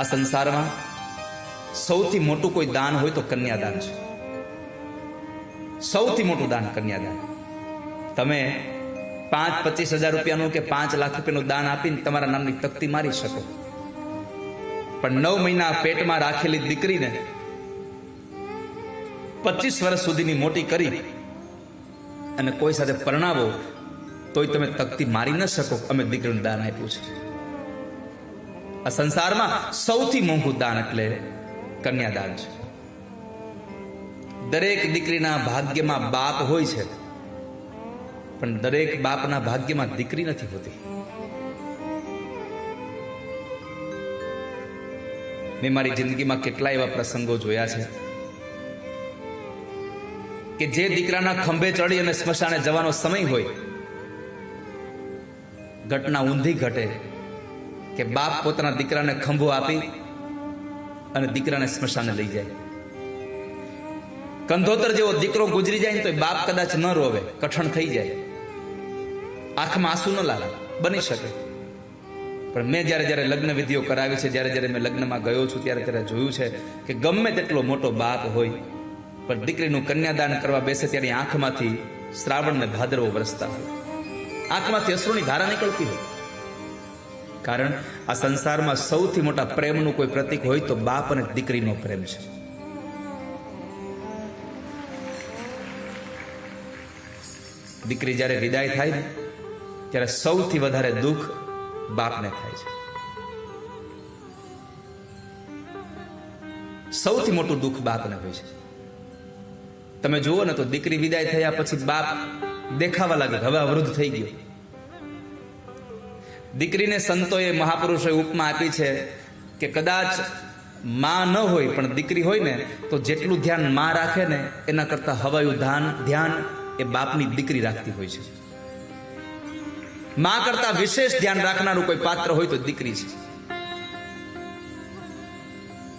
આ સંસારમાં સૌથી મોટું કોઈ દાન હોય તો કન્યાદાન છે. સૌથી મોટું દાન કન્યાદાન. તમે પાંચ પચીસ હજાર રૂપિયાનું કે પાંચ લાખ રૂપિયાનું દાન આપીને તમારા નામની તકતી મારી શકો. પણ નવ મહિના પેટમાં રાખેલી દીકરીને પચીસ વર્ષ સુધીની મોટી કરી અને કોઈ સાથે પરણાવો, તોય તમે તકતી મારી ન શકો. અમે દીકરીનું દાન આપ્યું છે. આ સંસારમાં સૌથી મોંઘું દાન એટલે કન્યાદાન છે. દરેક દીકરીના ભાગ્યમાં બાપ હોય છે, પણ દરેક બાપના ભાગ્યમાં દીકરી નથી હોતી. મેં મારી જિંદગીમાં કેટલા એવા પ્રસંગો જોયા છે કે જે દીકરાના ખંભે ચડી અને સ્મશાને જવાનો સમય હોય, ઘટના ઊંધી ઘટે કે બાપ પોતાના દીકરાને ખંભો આપી અને દીકરાને સ્મશાને લઈ જાય. કંધોતર જેવો દીકરો ગુજરી જાય ને તો બાપ કદાચ ન રોવે, કઠણ થઈ જાય. આંખમાં આંસુ ન લાગે, બની શકે. પણ મેં જ્યારે જ્યારે લગ્ન વિધિઓ કરાવી છે, જ્યારે જ્યારે મેં લગ્નમાં ગયો છું, ત્યારે ત્યારે જોયું છે કે ગમે તેટલો મોટો બાપ હોય, પણ દીકરીનું કન્યાદાન કરવા બેસે ત્યારે આંખમાંથી શ્રાવણ ને ભાદરવો વરસતા હોય. આંખમાંથી અશ્રુની ધારા નીકળતી હોય. કારણ આ સંસારમાં સૌથી મોટા પ્રેમનું કોઈ પ્રતીક હોય તો બાપ અને દીકરીનો પ્રેમ છે. દીકરી જ્યારે વિદાય થાય ને, ત્યારે સૌથી વધારે દુઃખ બાપને થાય છે. સૌથી મોટું દુઃખ બાપને હોય છે. તમે જુઓ ને તો દીકરી વિદાય થયા પછી બાપ દેખાવા લાગે હવે વૃદ્ધ થઈ ગયો. દીકરીને સંતોએ મહાપુરુષોએ ઉપમા આપી છે કે કદાચમાં ન હોય, પણ દીકરી હોય ને, તો જેટલું ધ્યાનમાં રાખે ને, એના કરતા હવાયું ધ્યાન ધ્યાન એ બાપની દીકરી રાખતી હોય છે. માં કરતા વિશેષ ધ્યાન રાખનારું કોઈ પાત્ર હોય તો દીકરી છે.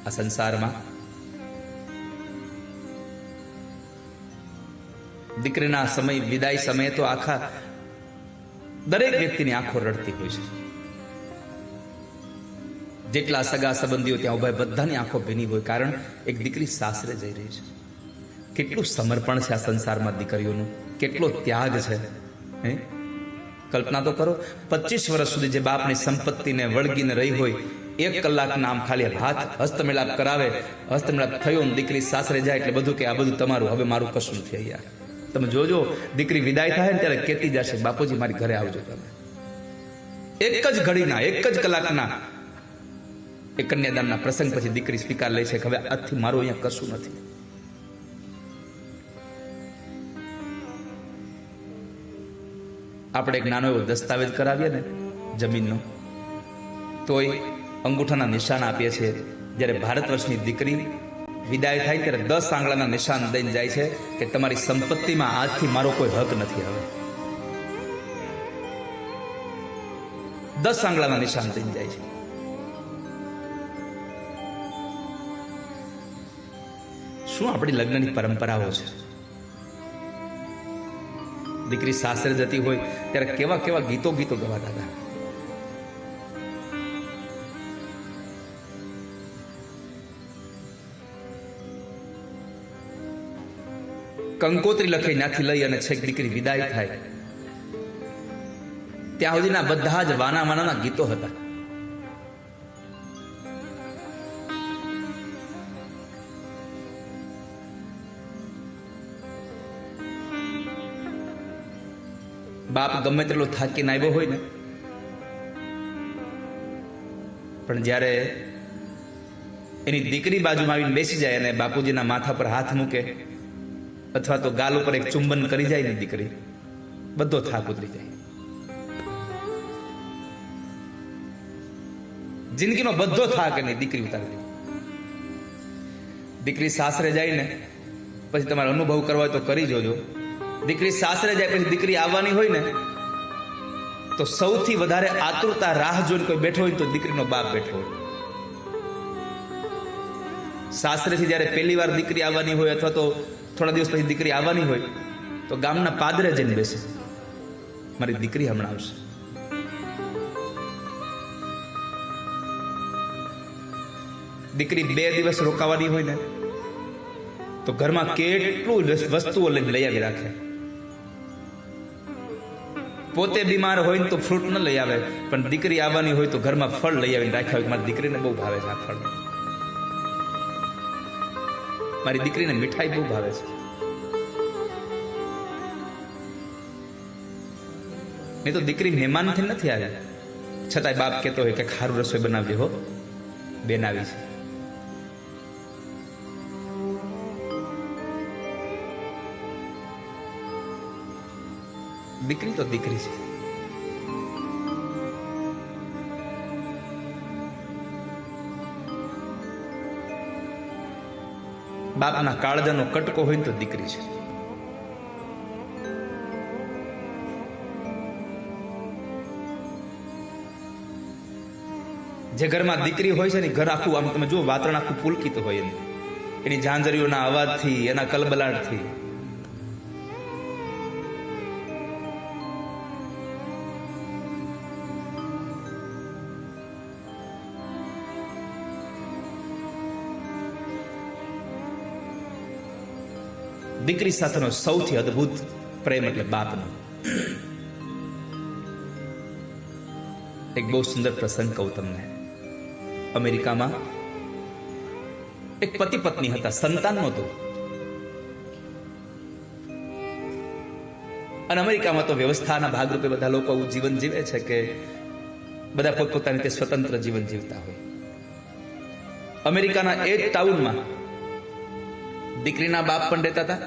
આ સંસારમાં દીકરીના સમય, વિદાય સમયે તો આખા દરેક વ્યક્તિની આંખો રડતી હોય છે. જેટલા સગા સંબંધીઓ ત્યાં ઊભા બધાની આંખો ભીની હોય, કારણ એક દીકરી સાસરે જઈ રહી છે. કેટલું સમર્પણ છે આ સંસારમાં દીકરીઓનું? કેટલો ત્યાગ છે, હે? કલ્પના તો કરો, પચીસ વર્ષ સુધી જે બાપની સંપત્તિને વળગીને રહી હોય, એક કલાકના નામ ખાલી હાથ હસ્તમેળાપ કરાવે હસ્તમેળાપ થયો દીકરી સાસરે જાય એટલે બધું કે આ બધું તમારું, હવે મારું કશું નથી અહીંયા. તમે જોજો, દીકરી વિદાય થાય ને ત્યારે કેતી જશે, બાપુજી, મારી ઘરે આવજો તમે. એક જ ઘડીના, એક જ કલાકના એ કન્યાદાનના પ્રસંગ પછી દીકરી સ્વીકાર લે છે હવે આજથી મારું અહીંયા કશું નથી. આપણે એક નાનો એવો દસ્તાવેજ કરાવીએ ને જમીનનો, તોય અંગૂઠાના નિશાન આપીએ છીએ. જ્યારે ભારત વર્ષની દીકરી વિદાય થાય ત્યારે દસ આંગળાના નિશાન દઈને જાય છે કે તમારી સંપત્તિમાં આજથી મારો કોઈ હક નથી હવે. દસ આંગળાના નિશાન દઈને જાય છે. શું આપણી લગ્નની પરંપરાઓ છે? દીકરી સાસરે જતી હોય ત્યારે કેવા કેવા ગીતો ગીતો ગવાતા હતા. કંકોત્રી લખી નાથી લઈ અને છેક દીકરી વિદાય થાય. ત્યાં સુધીના બધા જ વાના વાનાના ગીતો હતા. બાપ ગમે તેટલો થાકીને આવ્યો હોય ને, પણ જ્યારે એની દીકરી બાજુમાં આવીને બેસી જાય અને બાપુજીના માથા પર હાથ મૂકે અથવા તો ગાલ ઉપર એક ચુંબન કરી જાય ને દીકરી, બધો થાક ઉતરી જાય. જિંદગીનો બધો થાક એની દીકરી ઉતારી દીકરી સાસરે જાય ને, પછી તમારે અનુભવ કરવા હોય તો કરી જોજો. દીકરી સાસરે જાય પછી દીકરી આવવાની હોય ને, તો સૌથી વધારે આતુરતા રાહ જોઈને કોઈ બેઠો હોય તો દીકરીનો બાપ બેઠો હોય. સાસરેથી જ્યારે પહેલી વાર દીકરી આવવાની હોય અથવા તો થોડા દિવસ પછી દીકરી આવવાની હોય તો ગામના પાદરે જઈને બેસે. મારી દીકરી હમણાં આવશે. દીકરી બે દિવસ રોકાવાની હોય ને, તો ઘરમાં કેટલું વસ્તુઓ લઈને લઈ આવી રાખે. પોતે બીમાર હોય તો ફ્રૂટ ન લઈ આવે, પણ દીકરી આવવાની હોય તો ઘરમાં ફળ લઈ આવીને રાખ્યા હોય મારી દીકરીને બહુ ભાવે છે આ ફળ મારી દીકરીને મીઠાઈ બહુ ભાવે છે. નહીં તો દીકરી મહેમાનથી નથી આવી છતાંય બાપ કહેતો હોય કે ખારું રસોઈ બનાવજે હો. બેન આવી છે. દીકરી તો દીકરી છે. બાપના કાળજાનો કટકો હોય તો દીકરી છે. જે ઘરમાં દીકરી હોય છે ને ઘર આખું, આમ તમે જુઓ, વાતરણ આખું પુલકિત હોય એની ઝાંઝરીઓના અવાજથી, એના કલબલાટથી. દીકરી સાથેનો સૌથી અદ્ભુત પ્રેમ એટલે બાપનો. એક બહુ સુંદર પ્રસંગ કહું તમને. અમેરિકામાં એક પતિ પત્ની હતા, સંતાન નહોતું. અને અમેરિકામાં તો વ્યવસ્થાના ભાગરૂપે બધા લોકો આવું જીવન જીવે છે કે બધા પોતપોતાની રીતે સ્વતંત્ર જીવન જીવતા હોય. અમેરિકાના એ જ ટાઉનમાં દીકરીના બાપ પણ રહેતા હતા?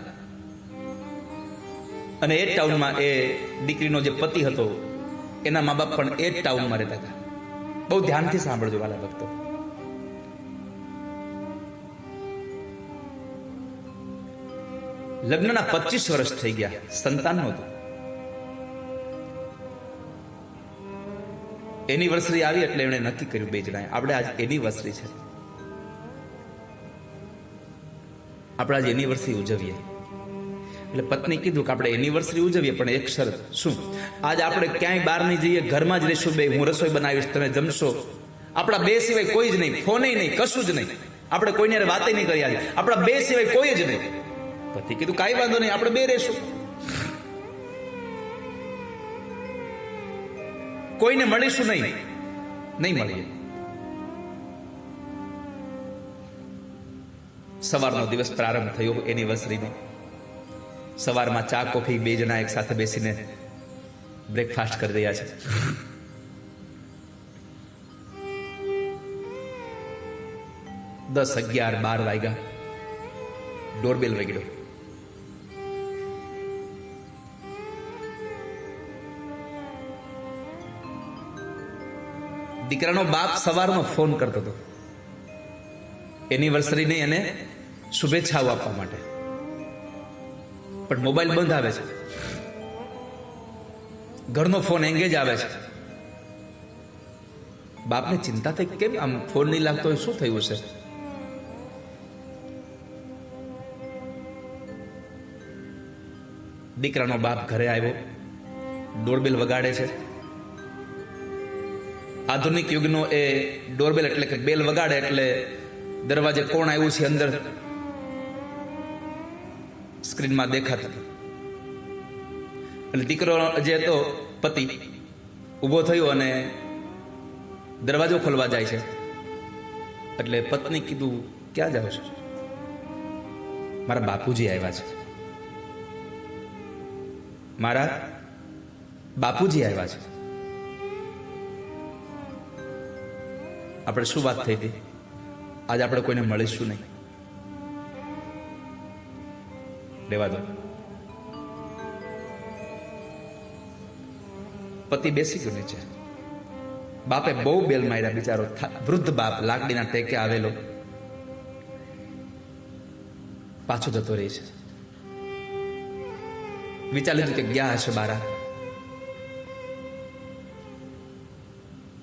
અને એ ટાઉનમાં એ દીકરીનો જે પતિ હતો, એના મા બાપ પણ એ જ ટાઉનમાં રહેતા હતા. બહુ ધ્યાનથી સાંભળજો વાલા ભક્તો. લગ્નના પચીસ વર્ષ થઈ ગયા સંતાન નહોતું એનિવર્સરી આવી એટલે એમણે નક્કી કર્યું, બે જણાએ, આપણે આજ એનિવર્સરી છે. આપણે આજે એનિવર્સરી ઉજવીએ. એટલે પત્ની કીધું કે આપણે એનિવર્સરી ઉજવીએ, પણ એક શરત, શું? આજ આપણે ક્યાંય બહાર નહીં જઈએ, ઘરમાં જ રહીશું બે, હું રસોઈ બનાવીશ, તમે જમશો. આપણા બે સિવાય કોઈ જ નહીં, ફોને નહીં, કશું જ નહીં. આપણે કોઈને વાત નહીં કરી આજે. આપણા બે સિવાય કોઈ જ નહીં. પતિ કીધું, કાંઈ વાંધો નહીં, આપણે બે રહેશું. કોઈને મળીશું નહીં. નહીં મળીએ. સવારનો દિવસ પ્રારંભ થયો એનિવર્સરીનો સવારમાં ચા, કોફી, બે જણા એક સાથે બેસીને બ્રેકફાસ્ટ કરી રહ્યા છે. દસ અગિયાર, બાર વાગ્યા. ડોરબેલ વગડ્યો. દીકરાનો બાપ સવારનો ફોન કરતો હતો. નહીં એને શુભેચ્છાઓ આપવા માટે. પણ મોબાઈલ બંધ આવે છે. ઘરનો ફોન એંગેજ આવે છે. બાપને ચિંતા થઈ કેમ આમ ફોન નહીં લાગતો હોય, શું થયું છે દીકરાનો બાપ ઘરે આવ્યો. ડોરબેલ વગાડે છે. આધુનિક યુગનો એ ડોરબેલ એટલે કે બેલ વગાડે એટલે દરવાજે કોણ આવ્યું છે અંદર? સ્ક્રીનમાં દેખાતા. એટલે દીકરો જે હતો, પતિ, ઊભો થયો અને દરવાજો ખોલવા જાય છે. એટલે પત્ની કીધું, ક્યાં જાઓ છો? મારા બાપુજી આવ્યા છે. મારા બાપુજી આવ્યા છે. આપણે શું વાત થઈ હતી? આજે આપણે કોઈને મળીશું નહીં. રેવા દો. પતિ બેસી ગયો નીચે. બાપે બહુ બેલ માર્યા બિચારો. વૃદ્ધ બાપ, લાકડીના ટેકે આવેલો. પાછો જતો રહી છે. વિચાર કે ગયા હશે બારા.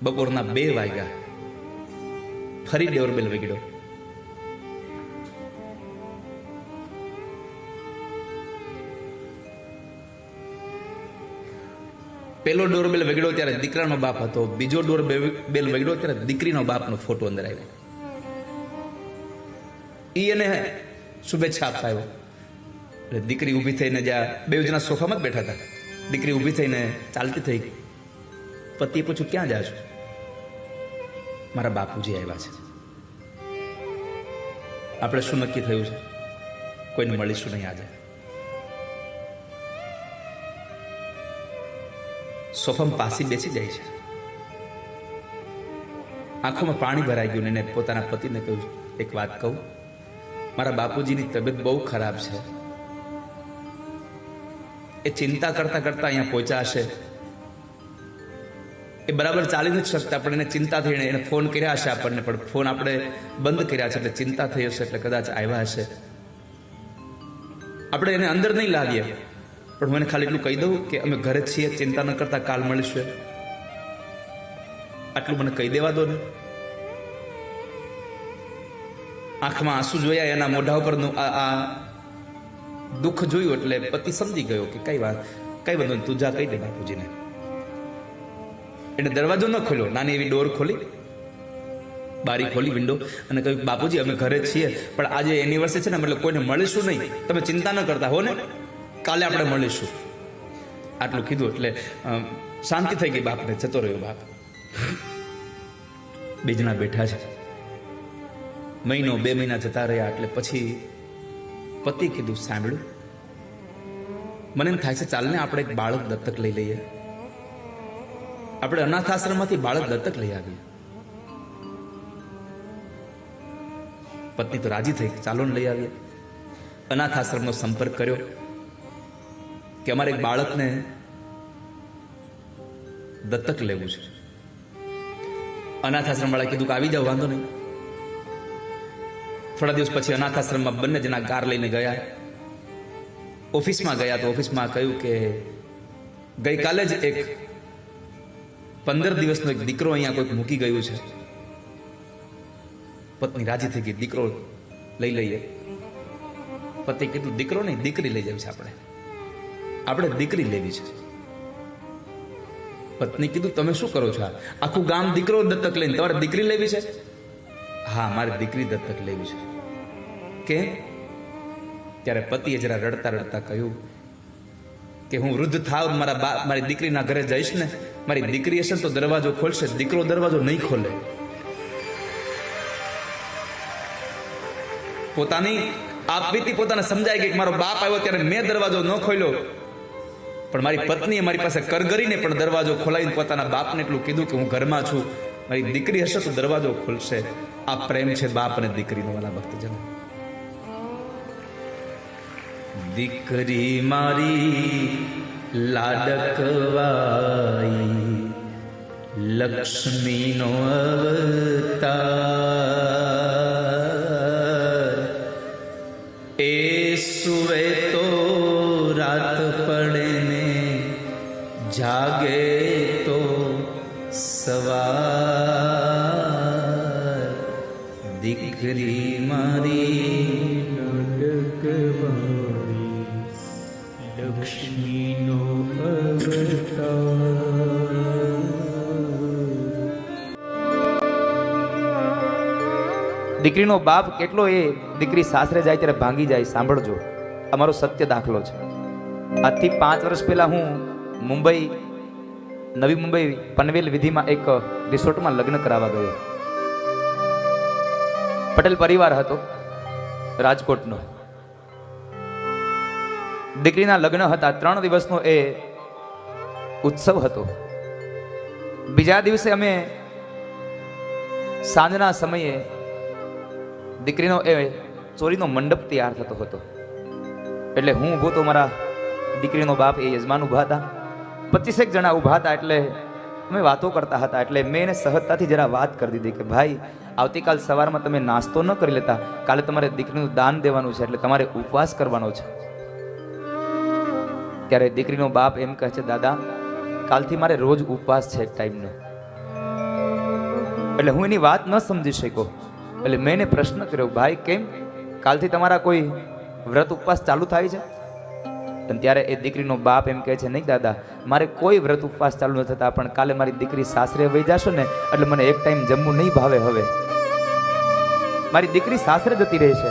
બપોરના બે વાગ્યા. ફરી ડોરબેલ વગડ્યો પેલો ડોરબેલ વગડ્યો ત્યારે દીકરાનો બાપ હતો. બીજો ડોર બેલ વગડ્યો ત્યારે દીકરીનો બાપનો ફોટો અંદર આવ્યો. ઈ એને શુભેચ્છા આપતા આવ્યો. એટલે દીકરી ઊભી થઈને જ્યાં બે જણા સોફામાં જ બેઠા હતા. દીકરી ઊભી થઈને ચાલતી થઈ. પતિએ પૂછ્યું, ક્યાં જા છો? મારા બાપુજી આવ્યા છે. આપણે શું નક્કી થયું છે? કોઈને મળીશું નહીં આજે. સોફામાં પાસી બેસી જાય છે. આંખોમાં પાણી ભરાઈ ગયું ને એને પોતાના પતિને કહ્યું, એક વાત કહું, મારા બાપુજીની તબિયત બહુ ખરાબ છે. એ ચિંતા કરતા કરતા અહીંયા પહોંચ્યા હશે. એ બરાબર ચાલી નથી શકતા, પણ એને ચિંતા થઈને એને ફોન કર્યા હશે આપણને, પણ ફોન આપણે બંધ કર્યા છે એટલે ચિંતા થઈ હશે એટલે કદાચ આવ્યા હશે. આપણે એને અંદર નહીં લાવીએ. પણ હું એને ખાલી એટલું કહી દઉં કે અમે ઘરે છીએ, ચિંતા ન કરતા, કાલ મળીશું. આટલું મને કહી દેવા દો ને. આંખમાં આંસુ જોયા, એના મોઢા ઉપરનું આ દુઃખ જોયું એટલે પતિ સમજી ગયો કે કઈ વાત કઈ વાંધો તું જા, કહી દે બાપુજીને. એને દરવાજો ન ખોલ્યો. નાની એવી ડોર ખોલી. બારી ખોલી વિન્ડો અને કહ્યું, બાપુજી, અમે ઘરે છીએ, પણ આજે એનિવર્સરી છે ને મતલબ કોઈને મળીશું નહીં. તમે ચિંતા ન કરતા, હો ને? કાલે આપણે મળીશું. આટલું કીધું એટલે શાંતિ થઈ ગઈ બાપને, જતો રહ્યો બાપ. બે જણા બેઠા છે. મહિનો બે મહિના જતા રહ્યા એટલે પછી પતિ કીધું, સાંભળ્યું? મને એમ થાય છે, ચાલને આપણે એક બાળક દત્તક લઈ લઈએ. આપણે અનાથ આશ્રમમાંથી બાળક દત્તક લઈ આવીએ. પત્ની તો રાજી થઈ, ચાલો ને લઈ આવીએ. અનાથ આશ્રમનો સંપર્ક કર્યો. કે અમારે એક બાળકને દત્તક લેવું છે. અનાથ આશ્રમ વાળા કીધું કે આવી જાવ વાંધો નહીં. થોડા દિવસ પછી અનાથ આશ્રમમાં બંને જણા કાર લઈને ગયા. ઓફિસમાં ગયા તો ઓફિસમાં કહ્યું કે ગઈકાલે જ એક પંદર દિવસનો એક દીકરો અહીંયા કોઈક મૂકી ગયું છે. પત્ની રાજી થઈ ગઈ, દીકરો લઈ લઈએ. પતિ કીધું, દીકરો નહીં, દીકરી લઈ જાય છે આપણે. આપણે દીકરી લેવી છે. પત્ની કીધું, તમે શું કરો છો આખું ગામ દીકરો દત્તક લઈને તમારે દીકરી લેવી છે? હા, મારી દીકરી દત્તક લેવી છે. કે? ત્યારે પતિએ જરા રડતા રડતા કહ્યું, કે હું વૃદ્ધ થાવ, મારા બા, મારી દીકરીના ઘરે જઈશ ને. મારી દીકરી હશે તો દરવાજો ખોલશે. દીકરો દરવાજો નહીં ખોલે. પોતાની આપવીતી પોતાને સમજાય કે મારો બાપ આવ્યો ત્યારે મેં દરવાજો ન ખોલ્યો. પણ મારી પત્નીએ મારી પાસે કરગરીને પણ દરવાજો ખોલાવીને પોતાના બાપને એટલું કીધું કે હું ઘરમાં છું. મારી દીકરી હશે તો દરવાજો ખોલશે. આ પ્રેમ છે બાપ અને દીકરીનો, વાલા ભક્તજન. દીકરી મારી લાડકવાઈ લક્ષ્મીનો અવતાર. દીકરીનો બાપ કેટલો એ દીકરી સાસરે જાય ત્યારે ભાંગી જાય, સાંભળજો. અમારો સત્ય દાખલો છે. આજથી પાંચ વર્ષ પહેલા હું મુંબઈ, નવી મુંબઈ પનવેલ વિધિમાં એક રિસોર્ટમાં લગ્ન કરાવવા ગયો. પટેલ પરિવાર હતો, રાજકોટનો. દીકરીના લગ્ન હતા, ત્રણ દિવસનો એ ઉત્સવ હતો. બીજા દિવસે અમે સાંજના સમયે દીકરીનો એ ચોરીનો મંડપ તૈયાર થતો હતો. એટલે હું ઊભો તો મારા દીકરીનો બાપ એ યજમાન ઊભા હતા. પચીસેક જણા ઊભા હતા એટલે અમે વાતો કરતા હતા. એટલે મેં એને સહજતાથી જરા વાત કરી દીધી કે, ભાઈ, આવતીકાલ સવારમાં તમે નાસ્તો ન કરી લેતા. કાલે તમારે દીકરીનું દાન દેવાનું છે, એટલે તમારે ઉપવાસ કરવાનો છે. ત્યારે દીકરીનો બાપ એમ કહે છે, દાદા, કાલથી મારે રોજ ઉપવાસ છે એક ટાઈમનો. એટલે હું એની વાત ન સમજી શક્યો. એટલે મેં એને પ્રશ્ન કર્યો, ભાઈ, કેમ? કાલથી તમારા કોઈ વ્રત ઉપવાસ ચાલુ થાય છે? અને ત્યારે એ દીકરીનો બાપ એમ કહે છે, નહીં દાદા, મારે કોઈ વ્રત ઉપવાસ ચાલુ ન થતા, પણ કાલે મારી દીકરી સાસરે વહી જશો ને, એટલે મને એક ટાઈમ જમવું નહીં ભાવે હવે. મારી દીકરી સાસરે જતી રહેશે.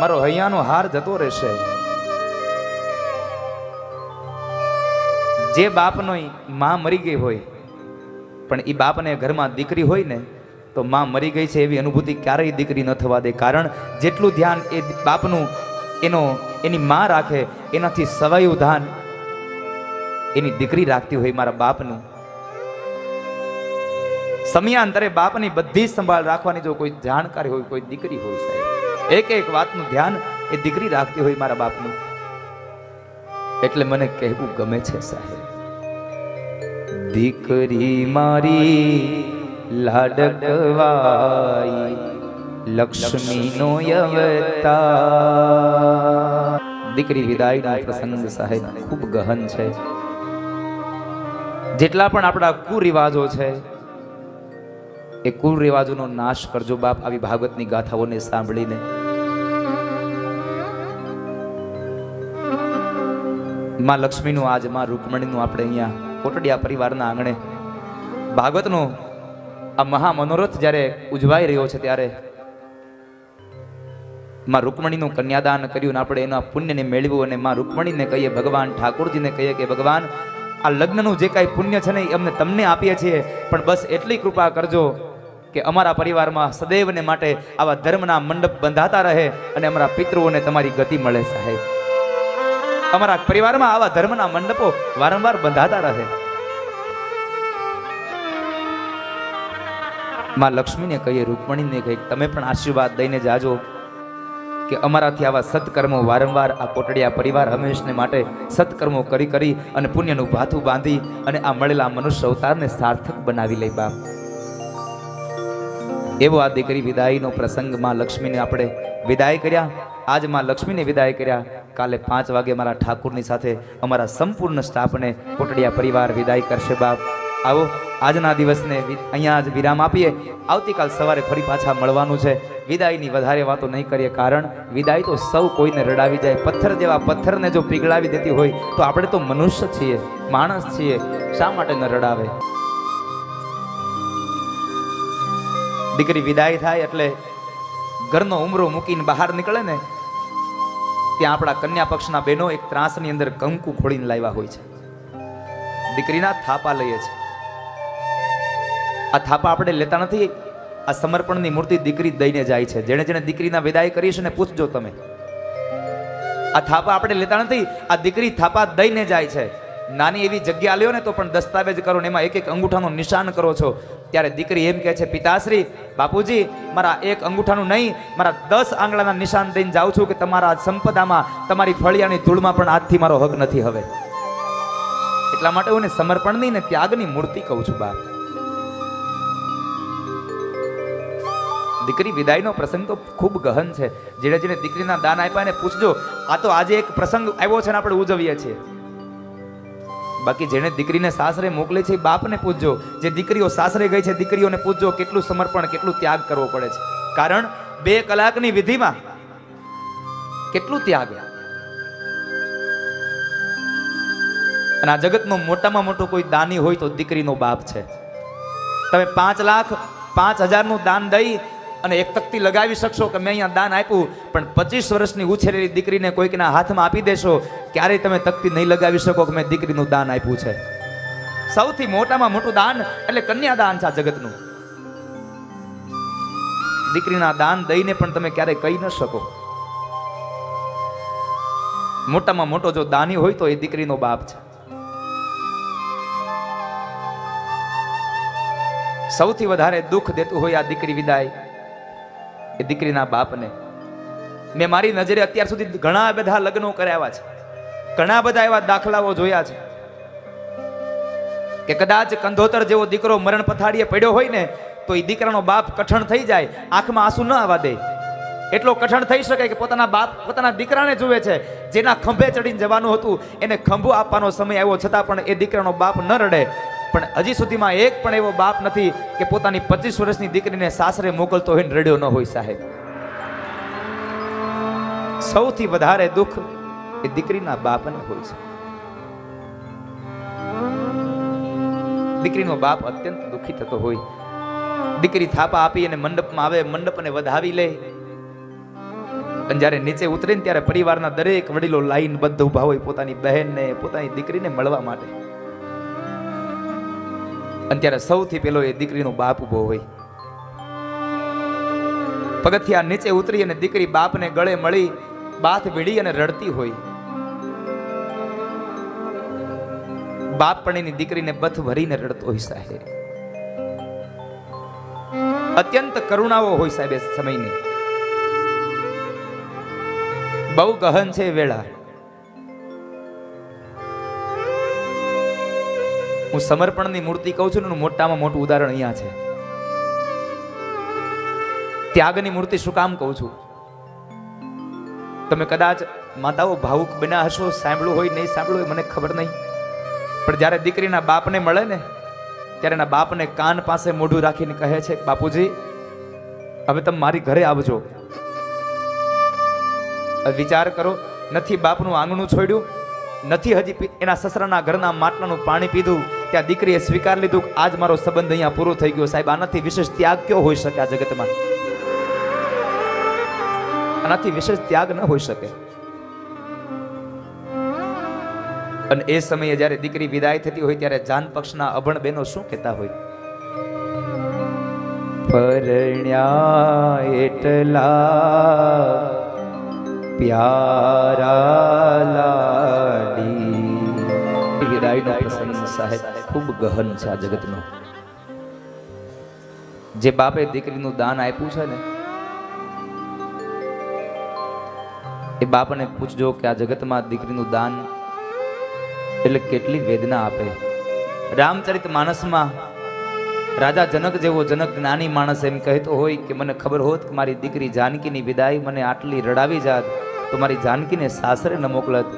મારો હૈયાનો હાર જતો રહેશે. જે બાપનો માં મરી ગઈ હોય, પણ એ બાપને ઘરમાં દીકરી હોય ને તો માં મરી ગઈ છે એવી અનુભૂતિ ક્યારેય દીકરી ન થવા દે. કારણ જેટલું ધ્યાન એ બાપનું, એનો, એની માં રાખે, એનાથી સવાયું ધ્યાન એની દીકરી રાખતી હોય મારા બાપનું. સમયાંતરે બાપની બધી સંભાળ રાખવાની જો કોઈ જાણકારી હોય, કોઈ દીકરી હોય સાહેબ, એક એક વાતનું ધ્યાન એ દીકરી રાખતી હોય મારા બાપનું. એટલે મને કહેવું ગમે છે સાહેબ, દીકરી મારી લાડકવાઈ લક્ષ્મીનો અવતાર દીકરી વિદાયનો પ્રસંગ સાહેબ ખૂબ ગહન છે. જેટલા પણ આપણા કુરિવાજો છે, એ કુરિવાજોનો નાશ કરજો બાપ આવી ભાગવતની ગાથાઓને સાંભળીને. માં લક્ષ્મીનું, આજમાં રૂકમણીનું આપણે અહીંયા કોટડિયા પરિવારના આંગણે ભાગવતનો આ મહા મનોરથ જ્યારે ઉજવાઈ રહ્યો છે ત્યારે માં રૂકમણીનું કન્યાદાન કર્યું ને આપણે એના પુણ્યને મેળવ્યું અને માં રૂકમણીને કહીએ, ભગવાન ઠાકોરજીને કહીએ કે, ભગવાન, આ લગ્નનું જે કાંઈ પુણ્ય છે ને એ અમને તમને આપીએ છીએ, પણ બસ એટલી કૃપા કરજો કે અમારા પરિવારમાં સદૈવને માટે આવા ધર્મના મંડપ બંધાતા રહે અને અમારા પિતૃઓને તમારી ગતિ મળે સાહેબ. અમારા પરિવારમાં આવા ધર્મના મંડપો વારંવાર બંધાતા રહે. માં લક્ષ્મીને કહીએ, રૂકમણીને કહીએ તમે પણ આશીર્વાદ દઈને જાજો કે અમારાથી આવા સત્કર્મો વારંવાર આ કોટડિયા પરિવાર હંમેશને માટે સત્કર્મો કરી કરી અને પુણ્યનું ભાથું બાંધી અને આ મળેલા મનુષ્ય અવતારને સાર્થક બનાવી લઈ બાપ એવો આ દીકરી વિદાયનો પ્રસંગમાં લક્ષ્મીને આપણે વિદાય કર્યા. આજમાં લક્ષ્મીને વિદાય કર્યા. કાલે પાંચ વાગે મારા ઠાકુરની સાથે અમારા સંપૂર્ણ સ્ટાફને કોટડિયા પરિવાર વિદાય કરશે બાપ. આવો, આજના દિવસને અહીંયા જ વિરામ આપીએ. આવતીકાલ સવારે ફરી પાછા મળવાનું છે. વિદાયની વધારે વાતો નહીં કરીએ કારણ, વિદાય તો સૌ કોઈને રડાવી જાય. પથ્થર જેવા પથ્થરને જો પીગળાવી દેતી હોય, તો આપણે તો મનુષ્ય છીએ, માણસ છીએ. શા માટે ન રડાવે? દીકરી વિદાય થાય એટલે ઘરનો ઉમરો મૂકીને બહાર નીકળે ને, ત્યાં આપણા કન્યા પક્ષના બહેનો એક ત્રાસની અંદર કંકુ ખોળીને લાવ્યા હોય છે. દીકરીના થાપા લઈએ છે. આ થાપા આપણે લેતા નથી. આ સમર્પણની મૂર્તિ દીકરી દઈને જાય છે. જેણે જેણે દીકરીના વિદાય કરી છે ને પૂછજો તમે. આ થાપા આપણે લેતા નથી. આ દીકરી થાપા દઈને જાય છે. નાની એવી જગ્યા લ્યો ને તો પણ દસ્તાવેજ કરો ને એમાં એક એક અંગૂઠાનું નિશાન કરો છો. ત્યારે દીકરી એમ કહે છે, પિતાશ્રી, બાપુજી, મારા એક અંગૂઠાનું નહીં, મારા દસ આંગળાના નિશાન દઈને જાઉં છું કે તમારા સંપદામાં, તમારી ફળિયાની ધૂળમાં પણ આજથી મારો હક નથી હવે. એટલા માટે હું ને સમર્પણની ને ત્યાગની મૂર્તિ કહું છું બાપ દીકરી વિદાયનો પ્રસંગ તો ખૂબ ગહન છે. જેને જેને દીકરીના દાન આપ્યા ને પૂછજો, આ તો આજે એક પ્રસંગ આવ્યો છે ને આપણે ઉજવીએ છીએ. બાકી જેને દીકરીને સાસરે મોકલે છે બાપને પૂછજો, જે દીકરીઓ સાસરે ગઈ છે, દીકરીઓને પૂછજો કેટલું સમર્પણ, કેટલું ત્યાગ કરવો પડે છે. કારણ બે કલાકની વિધિમાં કેટલું ત્યાગ. અને આ જગતનો મોટામાં મોટો કોઈ દાની હોય તો દીકરીનો બાપ છે. તમે પાંચ લાખ, પાંચ હજારનું દાન દઈ અને એક તકતી લગાવી શકશો કે મેં અહીંયા દાન આપ્યું, પણ પચીસ વર્ષની ઉછેરેલી દીકરીને કોઈકના હાથમાં આપી દેશો, ક્યારેય તમે તકતી નહીં લગાવી શકો કે મેં દીકરીનું દાન આપ્યું છે. સૌથી મોટામાં મોટું દાન એટલે કન્યાદાન છે આ જગતનું. દીકરીના દાન દઈને પણ તમે ક્યારેય કહી ન શકો. મોટામાં મોટો જો દાની હોય તો એ દીકરીનો બાપ છે. સૌથી વધારે દુઃખ દેતું હોય આ દીકરી વિદાય. એ દીકરીના બાપને. મેં મારી નજરે અત્યાર સુધી ઘણા બધા લગ્નો કરાવ્યા છે. ઘણા બધા એવા દાખલાઓ જોયા છે. કે કદાચ કંધોતર જેવો દીકરો મરણ પથારીએ પડ્યો હોય ને, તો એ દીકરાનો બાપ કઠણ થઈ જાય, આંખમાં આંસુ ન આવવા દે. એટલો કઠણ થઈ શકે કે પોતાના બાપ, પોતાના દીકરાને જુએ છે, જેના ખંભે ચડીને જવાનું હતું, એને ખંભો આપવાનો સમય આવ્યો છતાં પણ એ દીકરાનો બાપ ન રડે. પણ હજી સુધીમાં એક પણ એવો બાપ નથી કે પોતાની પચીસ વર્ષની દીકરીને સાસરે મોકલતો હોય રડ્યો ન હોય સાહેબ. સૌથી વધારે દુઃખ એ દીકરીના બાપને હોય છે. દીકરીનો બાપ અત્યંત દુઃખી થતો હોય. દીકરી થાપા આપી અને મંડપમાં આવે, મંડપને વધાવી લે. અને જ્યારે નીચે ઉતરે ત્યારે પરિવારના દરેક વડીલો લાઈન બંધ ઊભા હોય પોતાની બહેનને, પોતાની દીકરીને મળવા માટે. અને ત્યારે સૌથી પેલો એ દીકરીનો બાપ ઊભો હોય. પગથિયા નીચે ઉતરી અને દીકરી બાપને ગળે મળી બાથ ભીડી અને રડતી હોય. બાપ પણ એની દીકરીને બથ ભરીને રડતો હોય સાહેબ. અત્યંત કરુણાઓ હોય સાહેબ સમયની. બહુ ગહન છે વેળા. હું સમર્પણની મૂર્તિ કહું છું ને મોટામાં મોટું ઉદાહરણ અહીંયા છે. ત્યાગની મૂર્તિ શું કામ કહું છું? તમે કદાચ માતાઓ ભાવુક બન્યા હશો, સાંભળ્યું હોય, નહીં સાંભળ્યું હોય, મને ખબર નહીં. પણ જ્યારે દીકરીના બાપને મળે ને, ત્યારે એના બાપને કાન પાસે મોઢું રાખીને કહે છે, બાપુજી, હવે તમે મારી ઘરે આવજો. વિચાર કરો, નથી બાપનું આંગણું છોડ્યું, નથી હજી એના સસરાના ઘરના માટલાનું પાણી પીધું ત્યાં દીકરીએ સ્વીકાર લીધું આજ મારો સંબંધ અહીંયા પૂરો થઈ ગયો. સાહેબ, આનાથી વિશેષ ત્યાગ કયો હોઈ શકે આ જગતમાં? આનાથી વિશેષ ત્યાગ ન હોઈ શકે. અને એ સમયે જ્યારે દીકરી વિદાય થતી હોય ત્યારે જાન પક્ષના અભણ બહેનો શું કહેતા હોય? પરણ્યા એટલા પ્યારા લાડી. વિદાયનો પ્રસંગ સાહેબ. ખૂબ ગહન છે આ જગતનો. જે બાપે દીકરીનું દાન આપ્યું છે ને, એ બાપને પૂછજો કે આ જગતમાં દીકરીનું દાન એટલે કેટલી વેદના આપે. રામચરિત માનસમાં રાજા જનક જેવો જનક જ્ઞાની માણસ એમ કહેતો હોય કે મને ખબર હોત કે મારી દીકરી જાનકીની વિદાય મને આટલી રડાવી જાત, તો મારી જાનકીને સાસરે ન મોકલત.